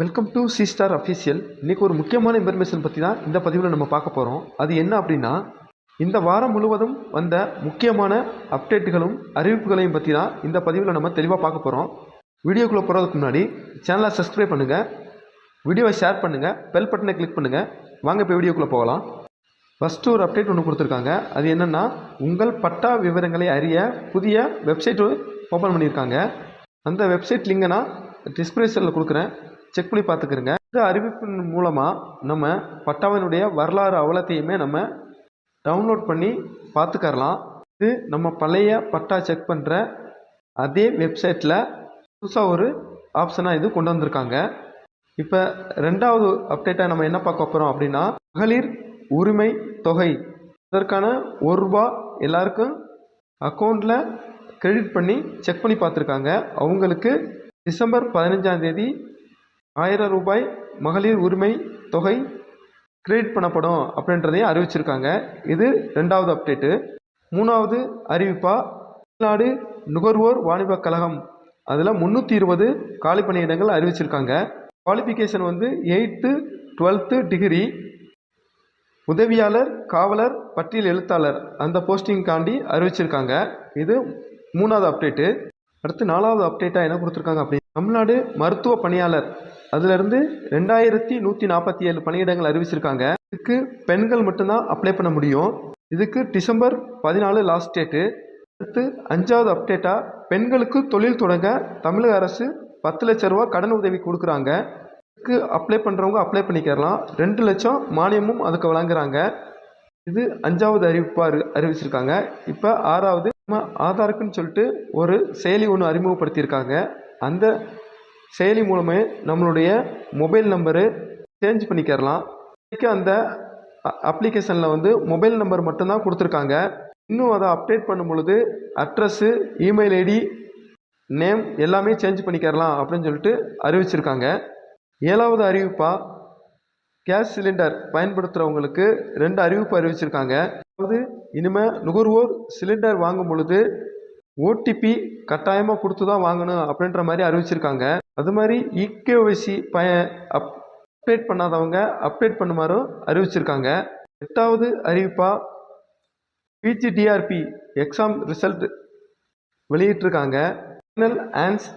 Welcome to C star official இன்றைக்கி ஒரு முக்கியமான இன்ஃபர்மேஷன் பற்றி தான் இந்த பதிவில் நம்ம பார்க்க போகிறோம் அது என்ன அப்படின்னா இந்த வாரம் முழுவதும் வந்த முக்கியமான அப்டேட்டுகளும் அறிவிப்புகளையும் பற்றி தான் இந்த பதிவில் நம்ம தெளிவாக பார்க்க போகிறோம் வீடியோக்குள்ளே போகிறதுக்கு முன்னாடி சேனலை சப்ஸ்கிரைப் பண்ணுங்கள் வீடியோவை ஷேர் பண்ணுங்கள் பெல் பட்டனை கிளிக் பண்ணுங்கள் வாங்க இப்போ வீடியோக்குள்ளே போகலாம். ஃபஸ்ட்டு ஒரு அப்டேட் ஒன்று கொடுத்துருக்காங்க. அது என்னென்னா உங்கள் பட்டா விவரங்களை அறிய புதிய வெப்சைட் ஓப்பன் பண்ணியிருக்காங்க. அந்த வெப்சைட் லிங்கை நான் டிஸ்கிரிப்ஷனில் கொடுக்குறேன். செக் பண்ணி பார்த்துக்கிறங்க. இந்த அறிவிப்பின் மூலமாக நம்ம பட்டாவினுடைய வரலாறு அவலத்தையுமே நம்ம டவுன்லோட் பண்ணி பார்த்துக்கறலாம். இது நம்ம பழைய பட்டா செக் பண்ணுற அதே வெப்சைட்டில் புதுசாக ஒரு ஆப்ஷனாக இது கொண்டு வந்திருக்காங்க. இப்போ ரெண்டாவது அப்டேட்டாக நம்ம என்ன பார்க்க போகிறோம் அப்படின்னா மகளிர் உரிமை தொகை. அதற்கான ஒரு ரூபா எல்லாருக்கும் அக்கௌண்ட்டில் கிரெடிட் பண்ணி செக் பண்ணி பார்த்துருக்காங்க. அவங்களுக்கு டிசம்பர் பதினஞ்சாம் தேதி ஆயிரம் ரூபாய் மகளிர் உரிமை தொகை கிரெடிட் பண்ணப்படும் அப்படின்றதையும் அறிவிச்சிருக்காங்க. இது ரெண்டாவது அப்டேட்டு மூணாவது அறிவிப்பாக தமிழ்நாடு நுகர்வோர் வாணிபக் கழகம். அதில் முந்நூற்றி இருபது காலி பணியிடங்கள் அறிவிச்சிருக்காங்க. குவாலிஃபிகேஷன் வந்து எயித்து டுவெல்த்து டிகிரி உதவியாளர் காவலர் பட்டியல் எழுத்தாளர் அந்த போஸ்டிங்காண்டி அறிவிச்சிருக்காங்க. இது மூணாவது அப்டேட்டு அடுத்து நாலாவது அப்டேட்டாக என்ன கொடுத்துருக்காங்க அப்படி தமிழ்நாடு மருத்துவ பணியாளர் அதிலிருந்து ரெண்டாயிரத்தி நூற்றி நாற்பத்தி ஏழு பணியிடங்கள் அறிவிச்சிருக்காங்க. இதுக்கு பெண்கள் மட்டும்தான் அப்ளை பண்ண முடியும். இதுக்கு டிசம்பர் பதினாலு லாஸ்ட் டேட்டு அடுத்து அஞ்சாவது அப்டேட்டாக பெண்களுக்கு தொழில் தொடங்க தமிழக அரசு பத்து லட்ச ரூபா கடன் உதவி கொடுக்குறாங்க. இதுக்கு அப்ளை பண்ணுறவங்க அப்ளை பண்ணிக்கிறலாம் ரெண்டு லட்சம் மானியமும் அதுக்கு வழங்குறாங்க. இது அஞ்சாவது அறிவிப்பாக அறி அறிவிச்சிருக்காங்க. இப்போ ஆறாவது நம்ம ஆதாருக்குன்னு சொல்லிட்டு ஒரு செயலி ஒன்று அறிமுகப்படுத்தியிருக்காங்க. அந்த செயலி மூலமே நம்மளுடைய மொபைல் நம்பரு சேஞ்ச் பண்ணிக்கிறலாம் இப்போதைக்கு அந்த அப்ளிகேஷனில் வந்து மொபைல் நம்பர் மட்டும்தான் கொடுத்துருக்காங்க. இன்னும் அதை அப்டேட் பண்ணும் பொழுது அட்ரஸ்ஸு இமெயில் ஐடி நேம் எல்லாமே சேஞ்ச் பண்ணிக்கிறலாம் அப்படின்னு சொல்லிட்டு அறிவிச்சிருக்காங்க. ஏழாவது அறிவிப்பாக கேஸ் சிலிண்டர் பயன்படுத்துகிறவங்களுக்கு ரெண்டு அறிவிப்பு அறிவிச்சிருக்காங்க. அதாவது இனிமேல் நுகர்வோர் சிலிண்டர் வாங்கும் பொழுது ஓடிபி கட்டாயமாக கொடுத்து தான் வாங்கணும் அப்படின்ற மாதிரி அறிவிச்சிருக்காங்க. அது மாதிரி இகேஒய்சி பய அப்டேட் பண்ணாதவங்க அப்டேட் பண்ணுமாறும் அறிவிச்சிருக்காங்க. எட்டாவது அறிவிப்பாக பிஜிடிஆர்பி எக்ஸாம் ரிசல்ட் வெளியிட்டிருக்காங்க. ஃபைனல் ஆன்ஸ்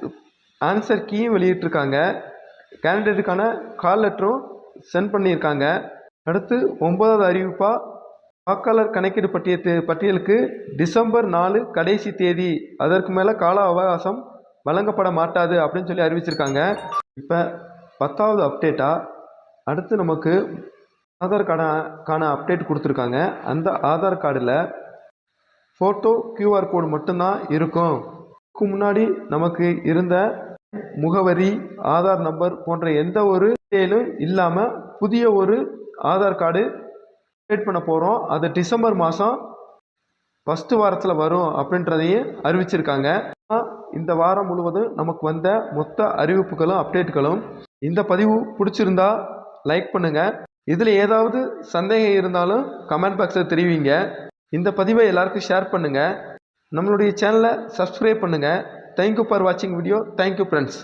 ஆன்சர் கீயும் வெளியிட்டிருக்காங்க. கேண்டிடேட்டுக்கான கால் லெட்டரும் சென்ட் பண்ணியிருக்காங்க. அடுத்து ஒன்பதாவது அறிவிப்பாக வாக்காளர் கணக்கீடு பட்டியல் பட்டியலுக்கு டிசம்பர் நாலு கடைசி தேதி. அதற்கு மேலே கால அவகாசம் வழங்கப்பட மாட்டாது அப்படின்னு சொல்லி அறிவிச்சிருக்காங்க. இப்போ பத்தாவது அப்டேட்டாக அடுத்து நமக்கு ஆதார் கார்டான அப்டேட் கொடுத்துருக்காங்க. அந்த ஆதார் கார்டில் ஃபோட்டோ கியூஆர் கோடு மட்டும்தான் இருக்கும். இதுக்கு முன்னாடி நமக்கு இருந்த முகவரி ஆதார் நம்பர் போன்ற எந்த ஒரு டீட்டெயிலும் இல்லாமல் புதிய ஒரு ஆதார் கார்டு அப்டேட் பண்ண போகிறோம் அது டிசம்பர் மாதம் ஃபஸ்ட்டு வாரத்தில் வரும் அப்படின்றதையும் அறிவிச்சிருக்காங்க. இந்த வாரம் முழுவதும் நமக்கு வந்த மொத்த அறிவிப்புகளும் அப்டேட்டுகளும் இந்த பதிவு பிடிச்சிருந்தா லைக் பண்ணுங்கள் இதில் ஏதாவது சந்தேகம் இருந்தாலும் கமெண்ட் பாக்ஸில் தெரிவிங்க. இந்த பதிவை எல்லாருக்கும் ஷேர் பண்ணுங்கள் நம்மளுடைய சேனலை சப்ஸ்கிரைப் பண்ணுங்கள் தேங்க்யூ ஃபார் வாட்சிங் வீடியோ தேங்க்யூ ஃப்ரெண்ட்ஸ்